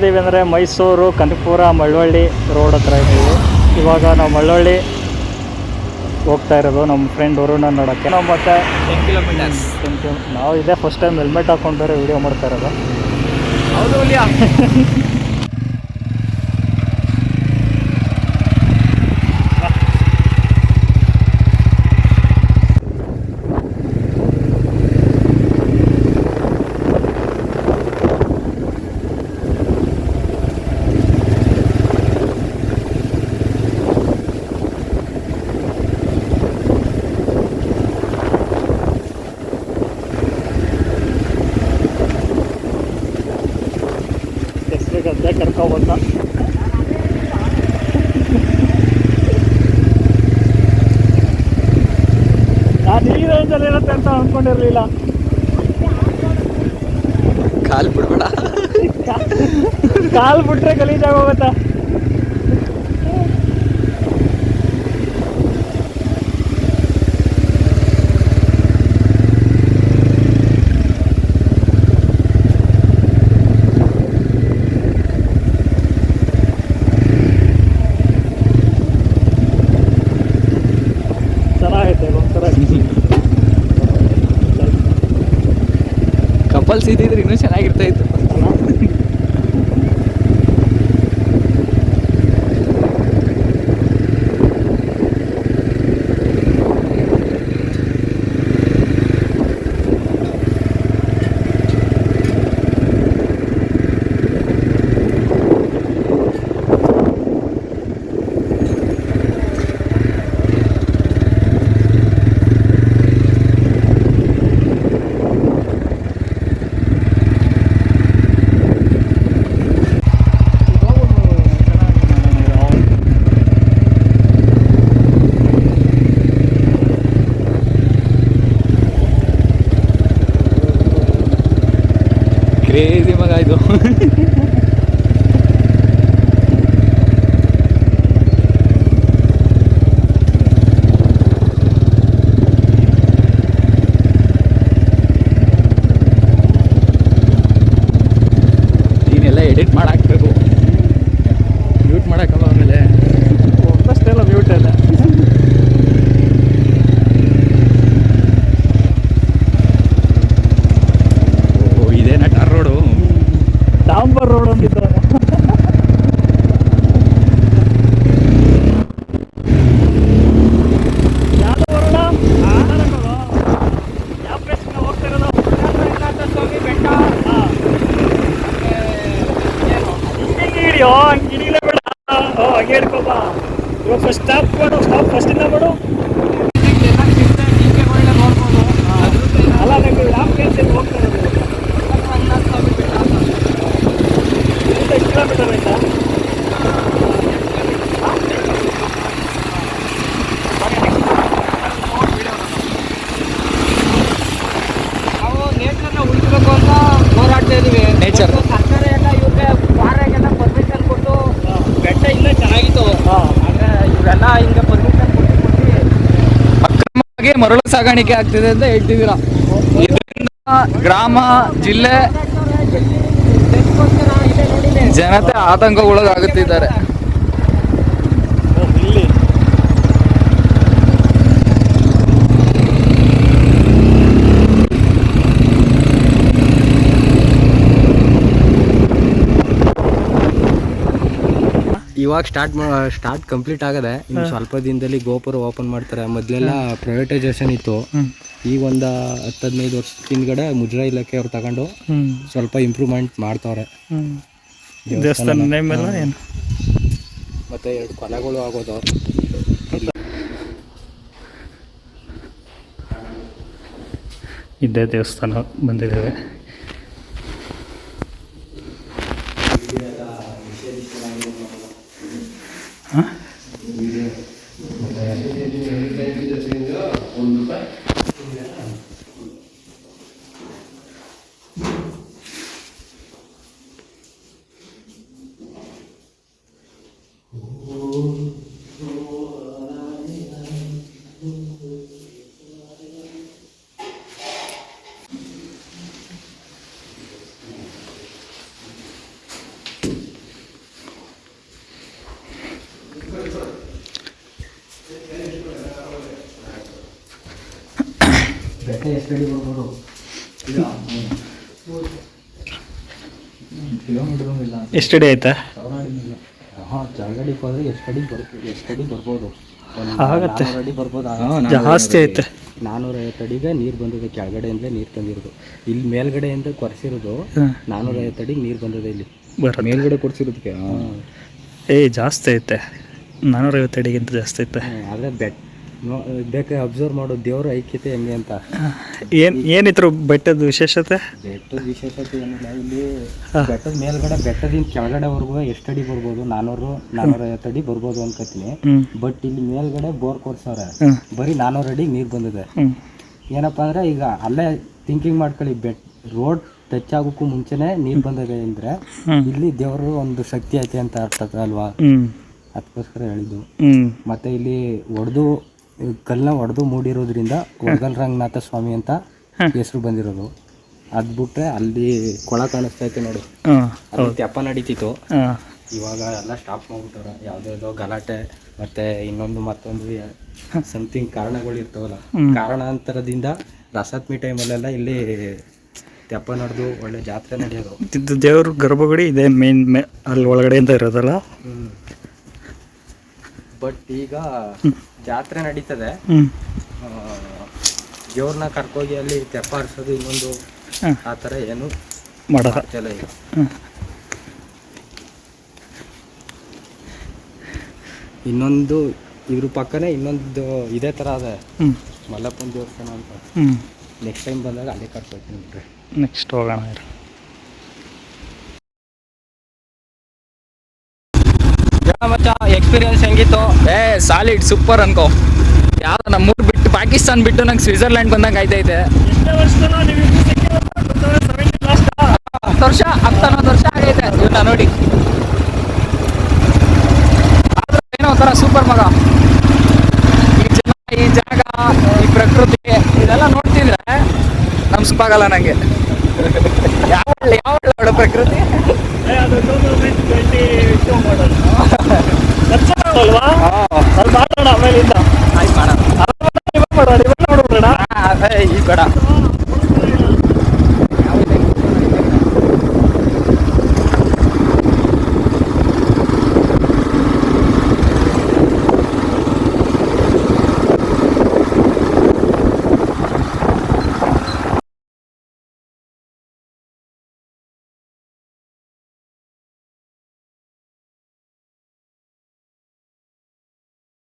ಇದ್ದೀವಿ ಅಂದರೆ ಮೈಸೂರು ಕನಕಪುರ ಮಳ್ಳೊಳ್ಳಿ ರೋಡ್ ಹತ್ರ ಇದ್ದೀವಿ. ಇವಾಗ ನಾವು ಮಳ್ಳೊಳ್ಳಿ ಹೋಗ್ತಾ ಇರೋದು ನಮ್ಮ ಫ್ರೆಂಡ್ ವರುಣ ನೋಡೋಕ್ಕೆ. ನಾವು ಮತ್ತೆ ಟೆನ್ ಕಿಲೋಮೀಟರ್ಸ್ ನಾವು ಇದೇ ಫಸ್ಟ್ ಟೈಮ್ ಹೆಲ್ಮೆಟ್ ಹಾಕೊಂಡು ಬೇರೆ ವಿಡಿಯೋ ಮಾಡ್ತಾ ಇರೋದು. ಹೌದು ಕರ್ಕೊಬಂತ ನಾನು ಈ ರೇಂಜಲ್ಲಿ ಇರುತ್ತೆ ಅಂತ ಅಂದ್ಕೊಂಡಿರಲಿಲ್ಲ ಕಾಲ್ ಬಿಡ್ಬೇಡ. ಕಾಲು ಬಿಟ್ರೆ ಗಲೀಜಾಗಿ ಹೋಗುತ್ತೆ? ಕಪಲ್ಸ್ ಇದ್ದಿದ್ರೆ ಇನ್ನೂ ಚೆನ್ನಾಗಿರ್ತಾ ಇತ್ತು. ಕ್ರೇಜಿ ಮಗ ಇದು ಇವಾಗ ಫಸ್ಟ್ ಸ್ಟಾಪ್ ಮಾಡು ಸ್ಟಾಪ್ ಫಸ್ಟಿಂದ ಮಾಡು. ಅಲ್ಲ ನಂಗೆ ಯಾವ ಪ್ಲೇಸಲ್ಲಿ ಹೋಗ್ತಾ ಇರೋದು. ಎಷ್ಟು ಕಿಲೋಮೀಟರ್ ಆಯ್ತಾ? ನಾವು ಮರಳು ಸಾಗಾಣಿಕೆ ಆಗ್ತಿದೆ ಅಂತ ಹೇಳ್ತಿದ್ದೀರಾ? ಇದರಿಂದ ಗ್ರಾಮ ಜಿಲ್ಲೆ ಜನತೆ ಆತಂಕಗೊಳಗಾಗುತ್ತಿದ್ದಾರೆ. ಇವಾಗ ಸ್ಟಾರ್ಟ್ ಸ್ಟಾರ್ಟ್ ಕಂಪ್ಲೀಟ್ ಆಗದೆ ಇನ್ನು ಸ್ವಲ್ಪ ದಿನದಲ್ಲಿ ಗೋಪುರ ಓಪನ್ ಮಾಡ್ತಾರೆ. ಮೊದಲೆಲ್ಲ ಪ್ರೈವೇಟೈಸೇಷನ್ ಇತ್ತು. ಈಗ ಒಂದು ಹತ್ತು ಹದಿನೈದು ವರ್ಷ ಹಿಂದ್ಗಡೆ ಮುಜರಾ ಇಲಾಖೆ ಅವ್ರು ತಗೊಂಡು ಸ್ವಲ್ಪ ಇಂಪ್ರೂವ್ಮೆಂಟ್ ಮಾಡ್ತಾವ್ರೆ. ದೇವಸ್ಥಾನ ಮತ್ತೆ ಎರಡು ಕೊಲೆಗಳು ಆಗೋದು. ಇದೇ ದೇವಸ್ಥಾನ ಬಂದಿದ್ದೇವೆ ಹಾಂ ಬೆಟ್ಟ ಎಷ್ಟು ಅಡಿ ಬರ್ಬೋದು ಕಿಲೋಮೀಟರ್ ಇಲ್ಲ. ಎಷ್ಟು ಅಡಿ ಆಯ್ತಾ? ಹಾಂ ಹೋದ್ರೆ ಎಷ್ಟು ಅಡಿ ಬರ್ಬೋದು ಎಷ್ಟು ಅಡಿ ಬರ್ಬೋದು. ಆಗತ್ತೆ. ಜಾಸ್ತಿ ಐತೆ ನಾನ್ನೂರೈವತ್ತು ಅಡಿಗೆ ನೀರು ಬಂದಿದೆ ಕೆಳಗಡೆಯಿಂದಲೇ ನೀರು ತಂದಿರೋದು. ಇಲ್ಲಿ ಮೇಲ್ಗಡೆಯಿಂದ ಕೊರೆಸಿರೋದು ಹ್ಮ್. ನಾನ್ನೂರೈವತ್ತು ಅಡಿಗೆ ನೀರು ಬಂದಿದೆ ಇಲ್ಲಿ. ಮೇಲ್ಗಡೆ ಕೊಡ್ಸಿರೋದಕ್ಕೆ ಏ ಜಾಸ್ತಿ ಐತೆ ನಾನ್ನೂರೈವತ್ತು ಅಡಿಗಿಂತ ಜಾಸ್ತಿ ಐತೆ ಆದರೆ ಬೆಟ್ ಬೇಕಾದ್ರೆ ಅಬ್ಸರ್ವ್ ಮಾಡೋ ದೇವ್ರ ಐಕ್ಯತೆ ಹೆಂಗೆ ಅಂತ. ಏನು ಏನಿದ್ರು ಬೆಟ್ಟದ ವಿಶೇಷತೆ? ಬೆಟ್ಟದ ವಿಶೇಷತೆ ಏನಿಲ್ಲ ಇಲ್ಲಿ ಬೆಟ್ಟದ ಮೇಲ್ಗಡೆ ಬೆಟ್ಟದಿಂದ ಕೆಳಗಡೆವರೆಗೂ ಎಷ್ಟು ಅಡಿ ಬರ್ಬೋದು? ನಾನೂರ ಐವತ್ತು ಅಡಿ ಬರ್ಬೋದು ಅನ್ಕೋತೀನಿ. ಬಟ್ ಇಲ್ಲಿ ಮೇಲ್ಗಡೆ ಬೋರ್ ಕೊಡ್ಸವ್ರೆ. ಬರೀ ನಾನೂರು ಅಡಿ ನೀರು ಬಂದಿದೆ. ಏನಪ್ಪಾ ಏನಪ್ಪ ಅಂದ್ರೆ ಈಗ ಅಲ್ಲೇ ಥಿಂಕಿಂಗ್ ಮಾಡ್ಕೊಳ್ಳಿ ಬೆಟ್ ರೋಡ್ ಟಚ್ ಆಗೋಕ್ಕೂ ಮುಂಚೆನೆ ನೀರು ಬಂದಿದೆ ಅಂದ್ರೆ ಇಲ್ಲಿ ದೇವರು ಒಂದು ಶಕ್ತಿ ಐತೆ ಅಂತ ಅರ್ಥ ಅಲ್ವಾ? ಅದಕ್ಕೋಸ್ಕರ ಹೇಳಿದ್ದು. ಮತ್ತೆ ಇಲ್ಲಿ ಒಡೆದು ಕಲ್ಲನ್ನ ಒಡೆದು ಮೂಡಿರೋದ್ರಿಂದ ರಂಗನಾಥ ಸ್ವಾಮಿ ಅಂತ ಹೆಸರು ಬಂದಿರೋದು. ಅದ್ ಬಿಟ್ರೆ ಅಲ್ಲಿ ಕೊಳ ಕಾಣಿಸ್ತಾ ಐತೆ ನೋಡು. ತೆಪ್ಪ ನಡೀತಿತ್ತು. ಇವಾಗ ಎಲ್ಲ ಸ್ಟಾಪ್ ಮಾಡ್ಬಿಟ್ಟವ್ರ. ಯಾವುದ್ಯಾವುದೋ ಗಲಾಟೆ ಮತ್ತೆ ಇನ್ನೊಂದು ಮತ್ತೊಂದು ಸಮಥಿಂಗ್ ಕಾರಣಗಳು ಇರ್ತಾವಲ್ಲ. ಕಾರಣಾಂತರದಿಂದ ರಸಾತ್ಮಿ ಟೈಮಲ್ಲೆಲ್ಲ ಇಲ್ಲಿ ತೆಪ್ಪ ನಡೆದು ಒಳ್ಳೆ ಜಾತ್ರೆ ನಡೆಯೋದು. ದೇವ್ರ ಗರ್ಭಗುಡಿ ಇದೆ ಮೇನ್ ಮೇ ಅಲ್ಲಿ ಒಳಗಡೆಯಿಂದ ಇರೋದಲ್ಲ? ಬಟ್ ಈಗ ಜಾತ್ರೆ ನಡೀತದೆ. ಜೋರ್ನ ದೇವ್ರನ್ನ ಕರ್ಕೋಗಿ ಅಲ್ಲಿ ತೆಪ್ಪ ಹರಿಸೋದು ಇನ್ನೊಂದು ಆ ಥರ ಏನು ಮಾಡಲ್ಲ. ಈಗ. ಇನ್ನೊಂದು ಇದ್ರ ಪಕ್ಕನೇ ಇನ್ನೊಂದು ಇದೇ ಥರ ಅದ ಮಲ್ಲಪ್ಪನ ದೇವಸ್ಥಾನ ಅಂತ. ನೆಕ್ಸ್ಟ್ ಟೈಮ್ ಬಂದಾಗ ಅಲ್ಲೇ ಕರ್ಕೊಳ್ತೀನಿ ಬಿಟ್ರೆ ನೆಕ್ಸ್ಟ್ ಹೋಗೋಣ ಎಕ್ಸ್ಪೀರಿಯನ್ಸ್ ಹೆಂಗಿತ್ತು? ಏ ಸಾಲಿಡ್ ಸೂಪರ್ ಅನ್ಕೋ. ಯಾವ್ದು ನಮ್ಮೂರು ಬಿಟ್ಟು ಪಾಕಿಸ್ತಾನ ಬಿಟ್ಟು ನಂಗೆ ಸ್ವಿಟ್ಜರ್ಲ್ಯಾಂಡ್ ಬಂದಂಗ ಆಯ್ತೈತೆ. ಹತ್ತು ವರ್ಷ ಹತ್ತೊಂದು ವರ್ಷ ಆಗೈತೆ. ಇವನ್ನ ನೋಡಿ. ಆದ್ರೂ ಏನೋ ಒಂಥರ ಸೂಪರ್ ಮಗ. ಈ ಜನ ಈ ಜಾಗ ಈ ಪ್ರಕೃತಿ ಇದೆಲ್ಲ ನೋಡ್ತಿದ್ರೆ ನಮ್ ಸುಪ್ಪಾಗಲ್ಲ ನಂಗೆ. ಯಾವ ಯಾವ ಪ್ರಕೃತಿ. ಅದು